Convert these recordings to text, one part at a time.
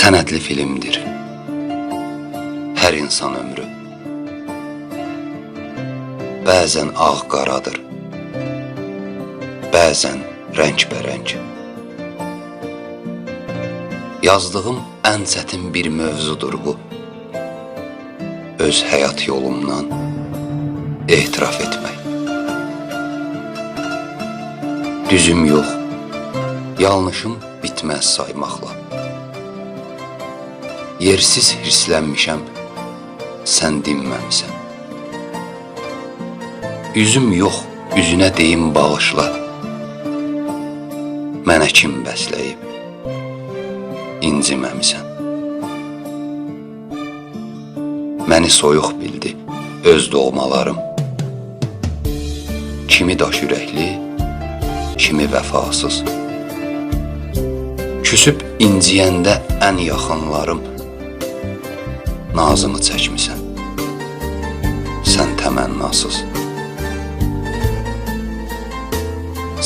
Sənədli filmdir. Hər insan ömrü. Bəzən ağ-qaradır. Bəzən rəng-bərəng. Yazdığım ən çətin bir mövzudur bu. Öz həyat yolumdan etiraf etmək. Düzüm yox, yanlışım bitməz saymaqla. Yersiz hirslənmişəm, sən dinməmisən. Üzüm yox, üzünə deyim bağışla. Mənə kim bəsləyib, inciməmisən. Məni soyuq bildi öz doğmalarım. Kimi daş ürəkli, kimi vəfasız. Küsüb inciyəndə ən yaxınlarım nazımı çəkmisən. Sən təmənnasız.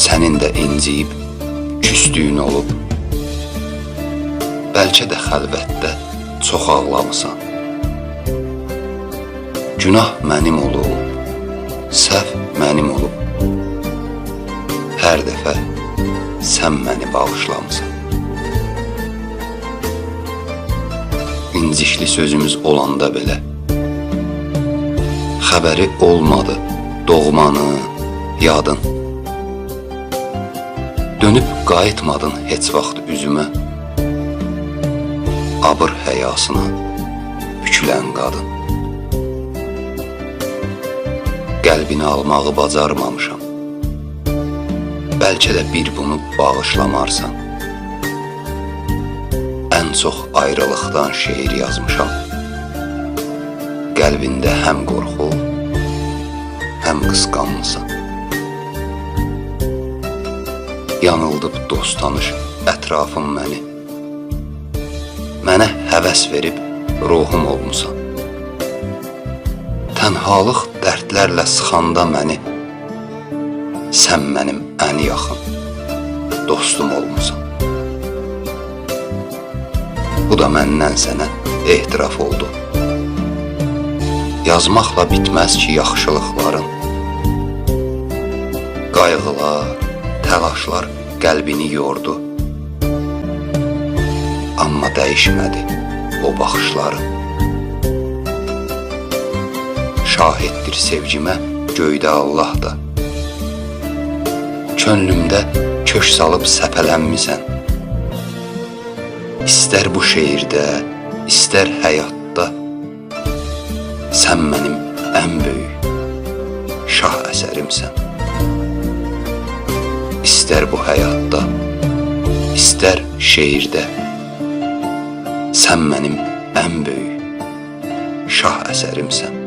Sənin də inciyib küstüyün olub. Bəlkə də xəlvətdə çox ağlamısan. Günah mənim olub, səhv mənim olub. Hər dəfə sən məni bağışlamısan. İncikli sözümüz olanda belə xəbəri olmadı doğmanı, yadın. Dönüb qayıtmadın heç vaxt üzümə. Abır həyasına bükülən qadın. Qəlbini almağı bacarmamışam. Bəlkə də bir bunu bağışlamarsan. Çox ayrılıqdan şeir yazmışam. Qəlbində həm qorxu, həm qısqanmısan. Yanıldıb dost tanış ətrafım məni. Mənə həvəs verib ruhum olmusan. Tənhalıq dərdlərlə sıxanda məni sən mənim ən yaxın dostum olmusan. Da məndən sənə ehtiraf oldu. Yazmaqla bitməz ki yaxşılıqların. Qayğılar, təlaşlar qəlbini yordu. Amma dəyişmədi o baxışların. Şahiddir sevgimə göydə Allah da. Könlümdə kök salıb səpələnmisən. İstər bu şeirdə, istər həyatda sən mənim ən böyük şah əsərimsən. İstər bu həyatda, istər şeirdə sən mənim ən böyük şah əsərimsən.